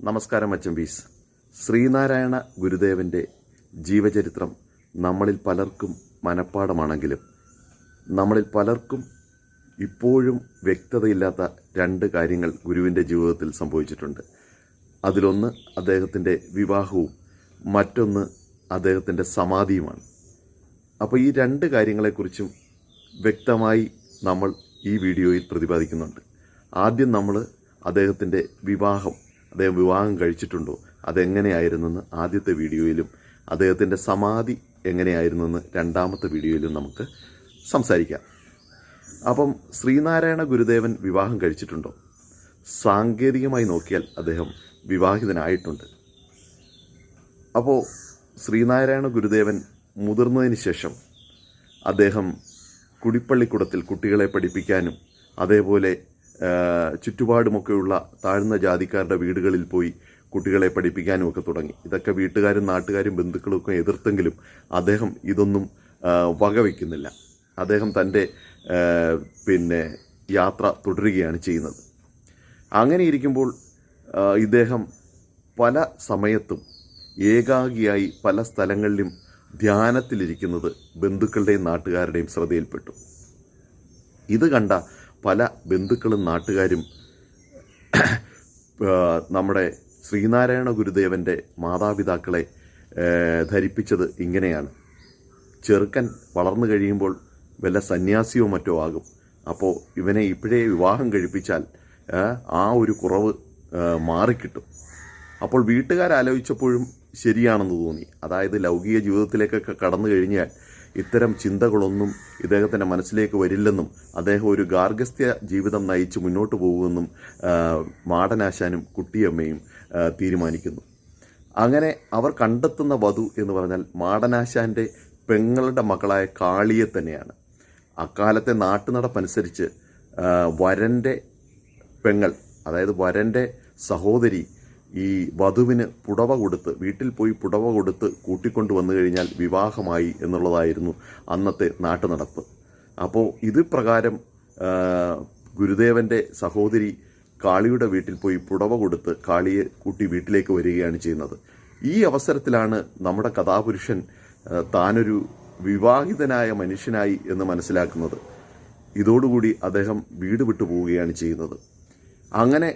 നമസ്കാരം അച്ചമ്പീസ് ശ്രീനാരായണ ഗുരുദേവന്റെ ജീവചരിത്രം നമ്മളിൽ പലർക്കും മനഃപ്പാടമാണെങ്കിലും നമ്മളിൽ പലർക്കും ഇപ്പോഴും വ്യക്തതയില്ലാത്ത രണ്ട് കാര്യങ്ങൾ ഗുരുവിന്റെ ജീവിതത്തിൽ സംഭവിച്ചിട്ടുണ്ട്. അതിലൊന്ന് അദ്ദേഹത്തിന്റെ വിവാഹവും മറ്റൊന്ന് അദ്ദേഹത്തിന്റെ സമാധിയുമാണ്. അപ്പോൾ ഈ രണ്ട് കാര്യങ്ങളെക്കുറിച്ചും വ്യക്തമായി നമ്മൾ ഈ വീഡിയോയിൽ പ്രതിപാദിക്കുന്നുണ്ട്. ആദ്യം നമ്മൾ അദ്ദേഹത്തിന്റെ വിവാഹം അദ്ദേഹം വിവാഹം കഴിച്ചിട്ടുണ്ടോ? അതെങ്ങനെയായിരുന്നെന്ന് ആദ്യത്തെ വീഡിയോയിലും അദ്ദേഹത്തിന്റെ സമാധി എങ്ങനെയായിരുന്നെന്ന് രണ്ടാമത്തെ വീഡിയോയിലും നമുക്ക് സംസാരിക്കാം. അപ്പം ശ്രീനാരായണ ഗുരുദേവൻ വിവാഹം കഴിച്ചിട്ടുണ്ടോ? സാങ്കേതികമായി നോക്കിയാൽ അദ്ദേഹം വിവാഹിതനായിട്ടുണ്ട്. അപ്പോൾ ശ്രീനാരായണ ഗുരുദേവൻ മുതിർന്നതിന് ശേഷം അദ്ദേഹം കുടിപ്പള്ളിക്കുടത്തിൽ കുട്ടികളെ പഠിപ്പിക്കാനും അതേപോലെ ചുറ്റുപാടുമൊക്കെയുള്ള താഴ്ന്ന ജാതിക്കാരുടെ വീടുകളിൽ പോയി കുട്ടികളെ പഠിപ്പിക്കാനും ഒക്കെ തുടങ്ങി. ഇതൊക്കെ വീട്ടുകാരും നാട്ടുകാരും ബന്ധുക്കളും ഒക്കെ എതിർത്തെങ്കിലും അദ്ദേഹം ഇതൊന്നും വകവയ്ക്കുന്നില്ല അദ്ദേഹം തന്റെ പിന്നെ യാത്ര തുടരുകയാണ് ചെയ്യുന്നത്. അങ്ങനെ ഇരിക്കുമ്പോൾ ഇദ്ദേഹം പല സമയത്തും ഏകാഗിയായി പല സ്ഥലങ്ങളിലും ധ്യാനത്തിലിരിക്കുന്നത് ബന്ധുക്കളുടെയും നാട്ടുകാരുടെയും ശ്രദ്ധയിൽപ്പെട്ടു. ഇത് കണ്ട പല ബന്ധുക്കളും നാട്ടുകാരും നമ്മുടെ ശ്രീനാരായണ ഗുരുദേവന്റെ മാതാപിതാക്കളെ ധരിപ്പിച്ചത് ഇങ്ങനെയാണ്. ചെറുക്കൻ വളർന്നു കഴിയുമ്പോൾ വല്ല സന്യാസിയോ മറ്റോ ആകും. അപ്പോൾ ഇവനെ ഇപ്പോഴേ വിവാഹം കഴിപ്പിച്ചാൽ ആ, ഒരു കുറവ് മാറിക്കിട്ടും. അപ്പോൾ വീട്ടുകാരാലോചിച്ചപ്പോഴും ശരിയാണെന്ന് തോന്നി. അതായത് ലൗകിക ജീവിതത്തിലേക്കൊക്കെ കടന്നു കഴിഞ്ഞാൽ ഇത്തരം ചിന്തകളൊന്നും ഇദ്ദേഹത്തിന്റെ മനസ്സിലേക്ക് വരില്ലെന്നും അദ്ദേഹം ഒരു ഗാർഗസ്ഥ്യ ജീവിതം നയിച്ച് മുന്നോട്ട് പോകുമെന്നും മാടനാശാനും കുട്ടിയമ്മയും തീരുമാനിക്കുന്നു. അങ്ങനെ അവർ കണ്ടെത്തുന്ന വധു എന്ന് പറഞ്ഞാൽ മാടനാശാന്റെ പെങ്ങളുടെ മകളായ കാളിയെ തന്നെയാണ്. അക്കാലത്തെ നാട്ടുനടപ്പനുസരിച്ച് വരന്റെ പെങ്ങൾ അതായത് വരന്റെ സഹോദരി ഈ വധുവിന് പുടവ കൊടുത്ത് വീട്ടിൽ പോയി പുടവ കൊടുത്ത് കൂട്ടിക്കൊണ്ടു വന്നു കഴിഞ്ഞാൽ വിവാഹമായി എന്നുള്ളതായിരുന്നു അന്നത്തെ നാട്ടുനടപ്പ്. അപ്പോൾ ഇത് പ്രകാരം ഗുരുദേവന്റെ സഹോദരി കാളിയുടെ വീട്ടിൽ പോയി പുടവ കൊടുത്ത് കാളിയെ കൂട്ടി വീട്ടിലേക്ക് വരികയാണ് ചെയ്യുന്നത്. ഈ അവസരത്തിലാണ് നമ്മുടെ കഥാപുരുഷൻ താനൊരു വിവാഹിതനായ മനുഷ്യനായി എന്ന് മനസ്സിലാക്കുന്നത്. ഇതോടുകൂടി അദ്ദേഹം വീട് വിട്ടു പോവുകയാണ് ചെയ്യുന്നത്. അങ്ങനെ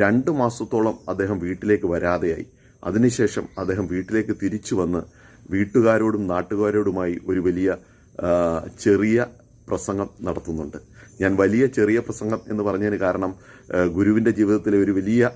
രണ്ട് മാസത്തോളം അദ്ദേഹം വീട്ടിലേക്ക് വരാതെയായി. അതിനുശേഷം അദ്ദേഹം വീട്ടിലേക്ക് തിരിച്ചു വന്ന് വീട്ടുകാരോടും നാട്ടുകാരോടുമായി ഒരു വലിയ ചെറിയ പ്രസംഗം നടത്തുന്നുണ്ട്. ഞാൻ വലിയ ചെറിയ പ്രസംഗം എന്ന് പറഞ്ഞതിന് കാരണം ഗുരുവിന്റെ ജീവിതത്തിലെ ഒരു വലിയ